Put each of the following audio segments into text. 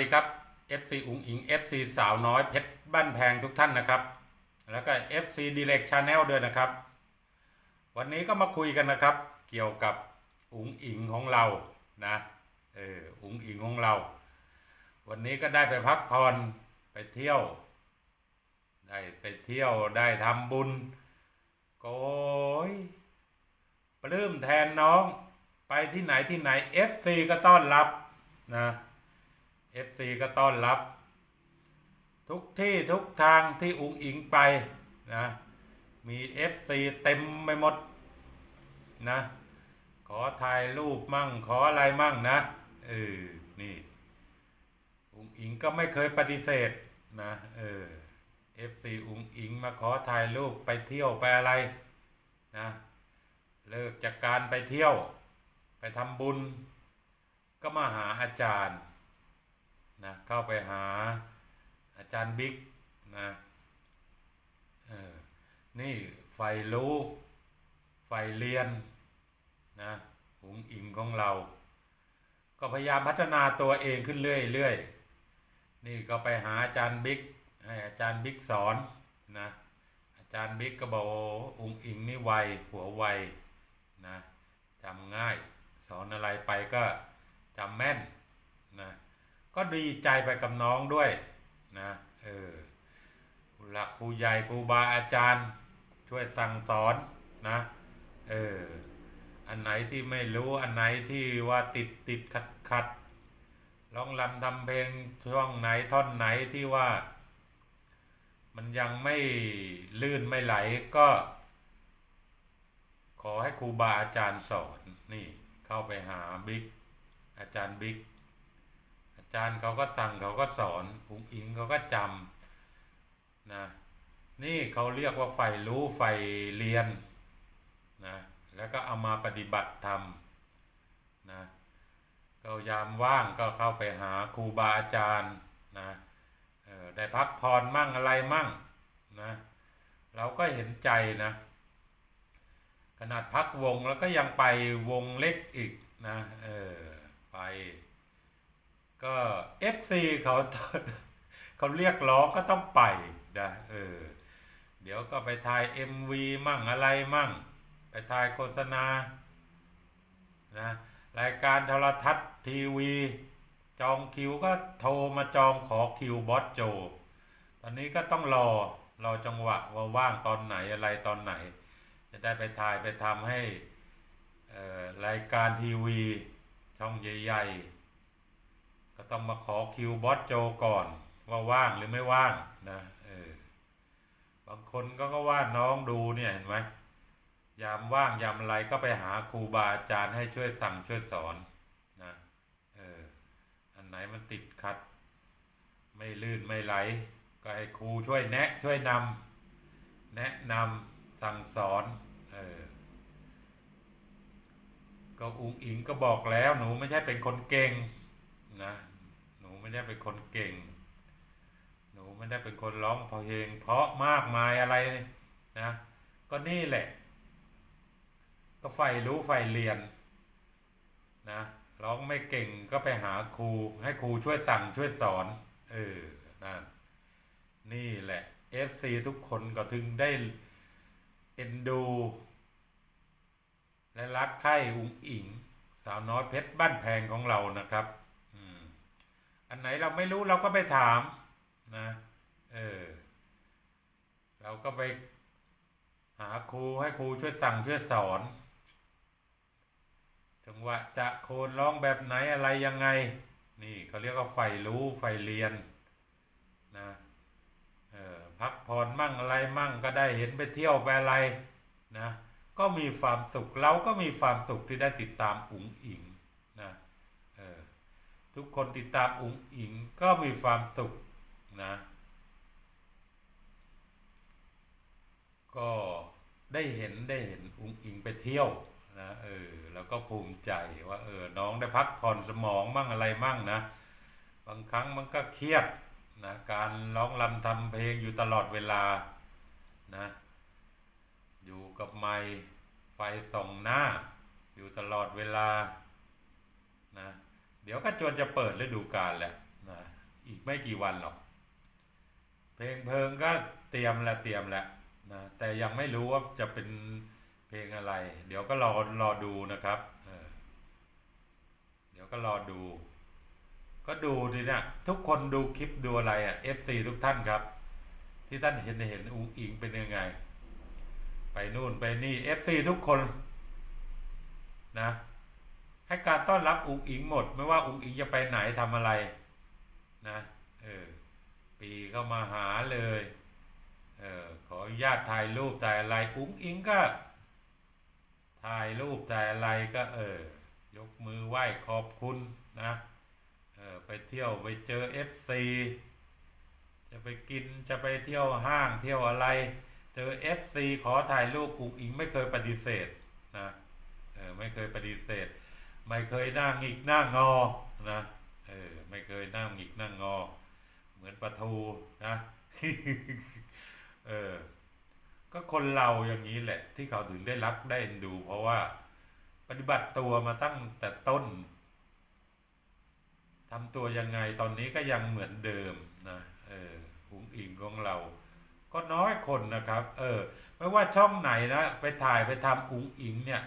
ดีครับ FC อุ๋งอิง FC สาวน้อยเพชรบ้านแพงทุกท่านนะครับ แล้วก็ FC Direct Channel ด้วยนะครับ วันนี้ก็มาคุยกันนะครับ เกี่ยวกับอุ๋งอิงของเรานะเอออุ๋งอิงของเรา วันนี้ก็ได้ไปพักผ่อนไปเที่ยว ได้ไปเที่ยวได้ทำบุญโกยปลื้มแทนน้อง ไปที่ไหนที่ไหน FC ก็ต้อนรับนะ FC ก็ต้อนรับ ทุกที่ทุกทางที่อุงอิงไปนะมี FC เต็มไปหมดนะขอถ่ายรูปมั่งขออะไรมั่งนะเออนี่อุงอิงก็ไม่เคยปฏิเสธนะเออ FC อุงอิงมาขอถ่ายรูปไปเที่ยวไปอะไรนะเลิกจากการไปเที่ยว ไปทำบุญ ก็มาหาอาจารย์ นะเข้าไปหาอาจารย์บิ๊กนะเออนี่ไฟรู้ไฟเรียนนะหุงอิงของเรา ก็พยายามพัฒนาตัวเองขึ้นเรื่อยๆนี่ก็ไปหาอาจารย์บิ๊กให้อาจารย์บิ๊กสอนนะอาจารย์บิ๊กก็บอกอุงอิงนี่ไวหัวไวนะจำง่าย สอนอะไรไปก็จำแม่นนะ ก็ดีใจไปกับน้องด้วยนะเออผู้หลักผู้ใหญ่ครูบาอาจารย์ช่วยสั่งสอนนะเอออันไหนที่ไม่รู้อันไหนที่ว่าติดติดขัดขัดร้องลำทำเพลงช่วงไหนท่อนไหนที่ว่า มันยังไม่ลื่นไม่ไหลก็ ขอให้ครูบาอาจารย์สอนนี่เข้าไปหาบิ๊กอาจารย์บิ๊ก จารย์เขาก็สั่งเขาก็สอนอุ๋งอิงเขาก็จำนะนี่เขาเรียกว่าใฝ่รู้ใฝ่เรียนนะแล้วก็เอามาปฏิบัติธรรมนะก็ยามว่างก็เข้าไปหาครูบาอาจารย์นะได้พักผ่อนมั่งอะไรมั่งนะเราก็เห็นใจนะขนาดพักวงแล้วก็ยังไปวงเล็กอีกนะเออไป ก็ FC เขาเขาเรียกร้องก็ต้องไปนะเออเดี๋ยวก็ไปถ่าย MV มั่งอะไรมั่ง ไปถ่ายโฆษณานะรายการโทรทัศน์ทีวี จองคิวก็โทรมาจองขอคิวบอสโจ ตอนนี้ก็ต้องรอรอจังหวะว่าว่างตอนไหนอะไรตอนไหน จะได้ไปถ่ายไปทำให้รายการทีวี ช่องใหญ่ๆ ก็ต้องมาขอคิวบอสโจก่อนว่าว่างหรือไม่ว่างนะเออบางคนก็ก็ว่าน้องดูเนี่ยเห็นไหมยามว่างยามอะไรก็ไปหาครูบาอาจารย์ให้ช่วยสั่งช่วยสอนนะเอออันไหนมันติดขัด ไม่ลื่นไม่ไหล ก็ให้ครูช่วยแนะช่วยนำแนะนำสั่งสอนเออก็อุงอิงก็บอกแล้วหนูไม่ใช่เป็นคนเก่งนะ ไม่ได้เป็นคนเก่ง หนูไม่ได้เป็นคนร้องเพลง เพราะมากมายอะไรนะ ก็นี่แหละ ก็ใฝ่รู้ใฝ่เรียนนะร้องไม่เก่งก็ไปหาครูให้ครูช่วยสั่งช่วยสอน เออนั่นนี่แหละ FC ทุกคนก็ถึงได้เอ็นดู และรักใคร่อุ๋งอิง สาวน้อยเพชรบ้านแพงของเรานะครับ อันไหนเราไม่รู้เราก็ไปถามนะเออเราก็ไปหาครูให้ครูช่วยสั่งช่วยสอนจังหวะจะโคนร้องแบบไหนอะไรยังไง นี่เขาเรียกว่าใฝ่รู้ใฝ่เรียนนะเออพักผ่อนมั่งอะไรมั่งก็ได้เห็นไปเที่ยวไปอะไรนะก็มีความสุขเราก็มีความสุขที่ได้ติดตามอุ๋งอิง ทุกคนติดตามอุ๋งอิงก็มีความสุขนะ ก็ได้เห็นได้เห็นอุ๋งอิงไปเที่ยวนะเออแล้วก็ภูมิใจว่าเออน้องได้พักผ่อนสมองมั่งอะไรมั่งนะ บางครั้งมันก็เครียดนะการร้องรำทำเพลงอยู่ตลอดเวลานะอยู่กับไม้ไฟส่องหน้า อยู่ตลอดเวลานะ ดี๋ยวก็จนจะเปิดฤดูกาลแหละนะอีกไม่กี่วันหรอก เพลงเพลิงก็เตรียมแล้วเตรียมแล้วนะแต่ยังไม่รู้ว่าจะเป็นเพลงอะไร เดี๋ยวก็รอรอดูนะครับเออเดี๋ยวก็รอดู ก็ดูดินะทุกคนดูคลิปดูอะไรอะ FC ทุกท่านครับ ที่ท่านเห็นเห็นอุ้งอิงเป็นยังไง ไปนู่นไปนี่ FC ทุกคนนะ ให้การต้อนรับอุ้งอิงหมด ไม่ว่าอุ้งอิงจะไปไหนทำอะไรนะเออปีก็มาหาเลยเออขออนุญาตถ่ายรูปถ่ายอะไรอุ้งอิงก็ ถ่ายรูปถ่ายอะไรก็เออยกมือไหว้ขอบคุณนะเออไปเที่ยวไปเจอเอฟซีจะไปกินจะไปเที่ยวห้างเที่ยวอะไร เจอเอฟซีขอถ่ายรูปอุ้งอิงไม่เคยปฏิเสธนะเออไม่เคยปฏิเสธ ไม่เคยนั่งหงิกนั่งงอนะเออไม่เคยนั่งหงิกนั่งงอ เหมือนปลาทูนะเออก็คนเราอย่างนี้แหละ ที่เขาถึงได้รักได้เอ็นดู เพราะว่า ปฏิบัติตัวมาตั้งแต่ต้นทำตัวยังไงตอนนี้ก็ยังเหมือนเดิมนะเออหุงอิงของเรา ก็น้อยคนนะครับ เออ ไม่ว่าช่องไหนนะ ไปถ่ายไปทำอุงอิงเนี่ย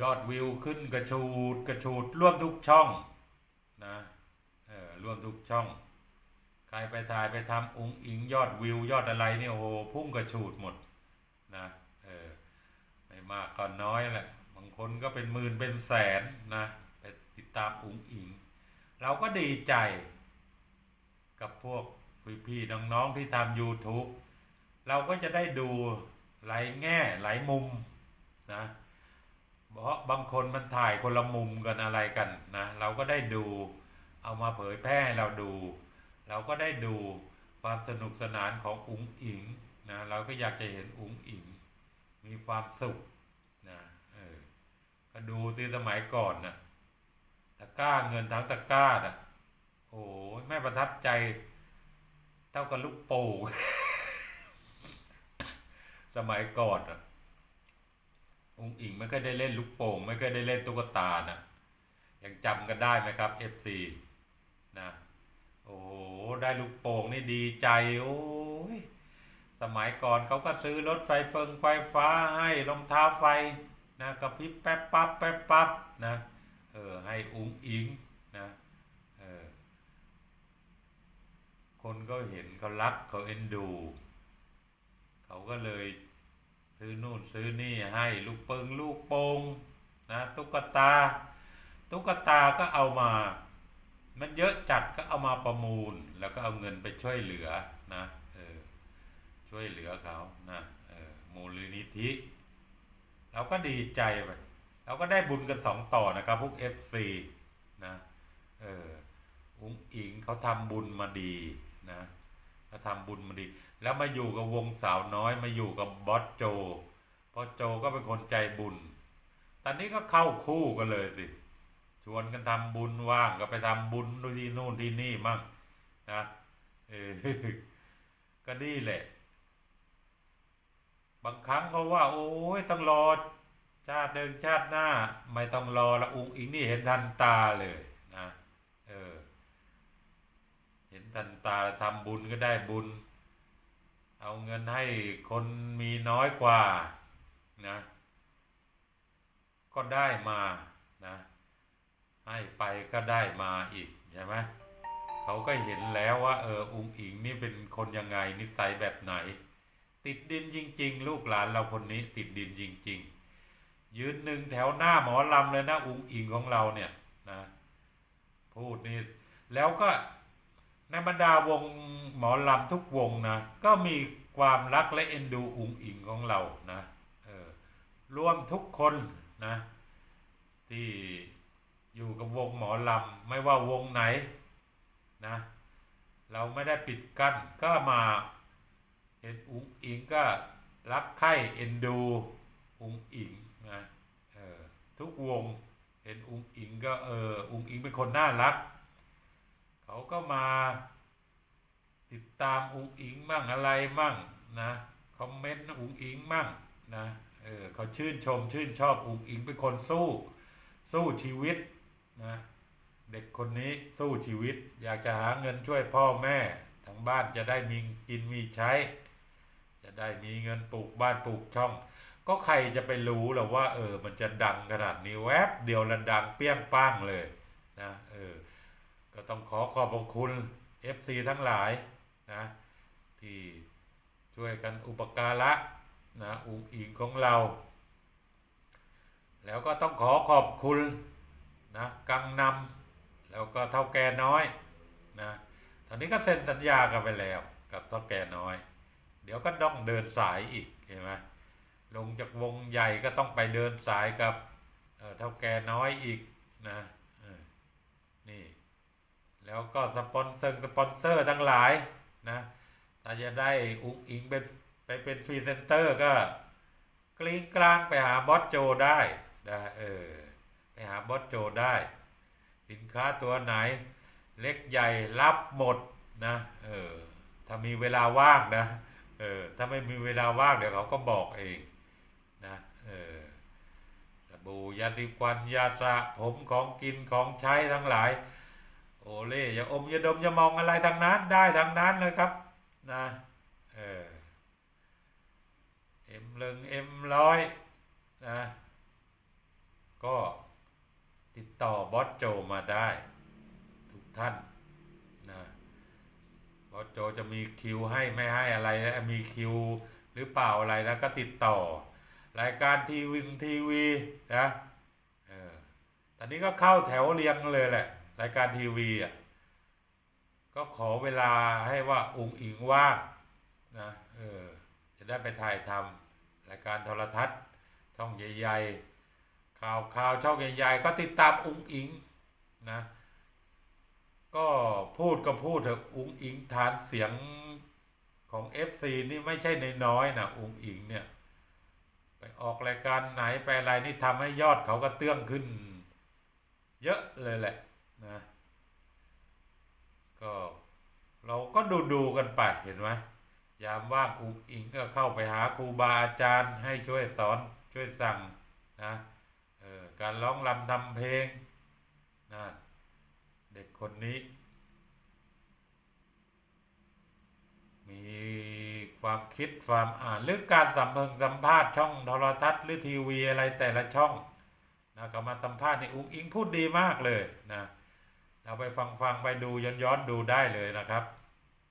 ยอดวิวขึ้นกระชูดกระชูดร่วมทุกช่องนะเออร่วมทุกช่อง ใครไปถ่ายไปทำอุงอิงยอดวิวยอดอะไรเนี่ยโอ้โหพุ่งกระฉูดหมดนะเออไม่มากก็น้อยแหละบางคนก็เป็นหมื่นเป็นแสนนะไปติดตามอุงอิง เราก็ดีใจกับพวกพี่ๆน้องๆที่ทำ YouTube เราก็จะได้ดูหลายแง่หลายมุมนะ เพราะบางคนมันถ่ายคนละมุมกันอะไรกันนะเราก็ได้ดู เอามาเผยแพร่ให้เราดู เราก็ได้ดูความสนุกสนานของอุ๋งอิงนะเราก็อยากจะเห็นอุ๋งอิง มีความสุขนะเออก็ดูสิสมัยก่อนนะตะก้าเงินทั้งตะก้าน่ะโอ้ยแม่ประทับใจ เท่ากับลูกโป่งสมัยก่อนอะ องอิงไม่เคยได้เล่นลูกโป่ง ไม่เคยได้เล่นตุ๊กตานะยังจำกันได้ไหมครับ FC นะโอ้โหได้ลูกโป่งนี่ดีใจโอ้ยสมัยก่อนเขาก็ซื้อรถไฟเฟิงไฟฟ้าให้รองเท้าไฟนะกระพริบแป๊บปั๊บแป๊บปั๊บนะเออให้อุ้งอิงนะเออคนก็เห็นเขารักเขาเอ็นดู เขาก็เลย ซื้อนู่นซื้อนี่ให้ลูกเปิงลูกโป่งนะตุ๊กตา ตุ๊กตาก็เอามา มันเยอะจัดก็เอามาประมูล แล้วก็เอาเงินไปช่วยเหลือนะเออช่วยเหลือเขานะเออมูลนิธิเราก็ดีใจไปเราก็ได้บุญกันสองต่อนะครับ พวก FC นะเอออุ้งอิงเขาทำบุญมาดีนะ เขาทำบุญมาดี แล้วมาอยู่กับวงสาวน้อยมาอยู่กับบอสโจบอโจก็เป็นคนใจบุญ ตอนนี้ก็เข้าคู่กันเลยสิ ชวนกันทำบุญว่างก็ไปทำบุญที่นู่นที่นี่มั่งนะเออก็นี่แหละ บางครั้งเขาว่า โอ้ยต้องรอชาติเดินชาติหน้า ไม่ต้องรอละอุงอิงนี่เห็นทันตาเลยนะ เออ เห็นทันตาทำบุญก็ได้บุญ เอาเงินให้คนมีน้อยกว่านะก็ได้มานะให้ไปก็ได้มาอีกใช่ไหมเขาก็เห็นแล้วว่าเอออุงอิงนี่เป็นคนยังไงนิสัยแบบไหน ติดดินจริง ๆ ลูกหลานเราคนนี้ติดดินจริง ๆ ยืนหนึ่งแถวหน้าหมอลำเลยนะอุงอิงของเราเนี่ยนะพูดนี่แล้วก็ ในบรรดาวงหมอลำทุกวงนะ ก็มีความรักและเอ็นดูอุ๋งอิงของเรานะเออรวมทุกคนนะที่อยู่กับวงหมอลำไม่ว่าวงไหนนะเราไม่ได้ปิดกั้นก็มาเห็นอุ๋งอิงก็รักใคร่เอ็นดูอุ๋งอิงนะเออทุกวงเห็นอุ๋งอิงก็เอออุ๋งอิงเป็นคนน่ารัก เขาก็มาติดตามอุงอิงมั่งอะไรมั่งนะคอมเมนต์อุงอิงมั่งนะเออเขาชื่นชมชื่นชอบอุงอิงเป็นคนสู้ สู้ชีวิตนะเด็กคนนี้สู้ชีวิต อยากจะหาเงินช่วยพ่อแม่ทางบ้านจะได้มีกินมีใช้ จะได้มีเงินปลูกบ้านปลูกช่อง ก็ใครจะไปรู้หรอว่า เออ มันจะดังขนาดนี้แวบเดียวละดังเปี้ยงป้างเลยนะเออ ก็ต้องขอขอบคุณ FC ทั้งหลายนะที่ช่วยกันอุปการะนะอุ๋งอิงของเรา แล้วก็ต้องขอขอบคุณนะกังนำแล้วก็เท่าแก่น้อยนะตอนนี้ก็เซ็นสัญญากันไปแล้วกับเท่าแก่น้อย เดี๋ยวก็ต้องเดินสายอีกเห็นไหมลงจากวงใหญ่ก็ต้องไปเดินสายกับเอ่อเท่าแก่น้อยอีกนะ แล้วก็สปอนเซอร์สปอนเซอร์ทั้งหลายนะถ้าจะได้อุ้งอิงเป็นไปเป็นฟรีเซนเตอร์ก็กลิ้งกลางไปหาบอสโจได้นะเออไปหาบอสโจได้ สินค้าตัวไหน เล็กใหญ่รับหมดนะเออถ้ามีเวลาว่างนะเออถ้าไม่มีเวลาว่างเดี๋ยวเขาก็บอกเองนะเออสบู่ยาสีฟันยาสระผมของกินของใช้ทั้งหลาย โอเล่อย่าอมอย่าดมอย่ามองอะไรทางนั้นได้ทางนั้นเลยครับนะเออเอ็มเลิงเอ็มร้อยนะก็ติดต่อบอสโจมาได้ ทุกท่านนะบอสโจจะมีคิวให้ไม่ให้อะไรนะมีคิวหรือเปล่าอะไรนะก็ติดต่อ รายการทีวีทีวีนะเออตอนนี้ก็เข้าแถวเรียงเลยแหละ รายการทีวีอะก็ขอเวลาให้ว่าอุงอิงว่างนะเออจะได้ไปถ่ายทำรายการโทรทัศน์ช่องใหญ่ๆข่าวข่าวช่องใหญ่ๆก็ติดตามอุงอิงนะก็พูดก็พูดเถอะอุงอิงฐานเสียงของ FC นี่ไม่ใช่น้อยๆนะอุงอิงเนี่ยไปออกรายการไหนไปอะไรนี่ทำให้ยอดเขาก็เตื้องขึ้น เยอะเลยแหละ นะก็เราก็ดูดูกันไปเห็นไหมยามว่างอุกอิงก็เข้าไปหาครูบาอาจารย์ให้ช่วยสอนช่วยสั่งนะเออการร้องรำทำเพลงนะเด็กคนนี้ มีความคิดความอ่านหรือการสัมพิงสัมภาษณ์ช่องโทรทัศน์หรือทีวีอะไรแต่ละช่องนะก็มาสัมภาษณ์ในอุกอิงพูดดีมากเลยนะ เราไปฟังฟังไปดูย้อนย้อนดูได้เลยนะครับ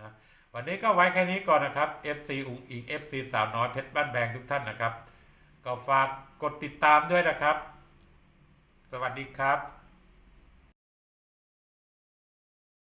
นะวันนี้ก็ไว้แค่นี้ก่อนนะครับ FC อุงอิง FC สาวน้อยเพชรบ้านแพงทุกท่านนะครับ ก็ฝากกดติดตามด้วยนะครับ สวัสดีครับ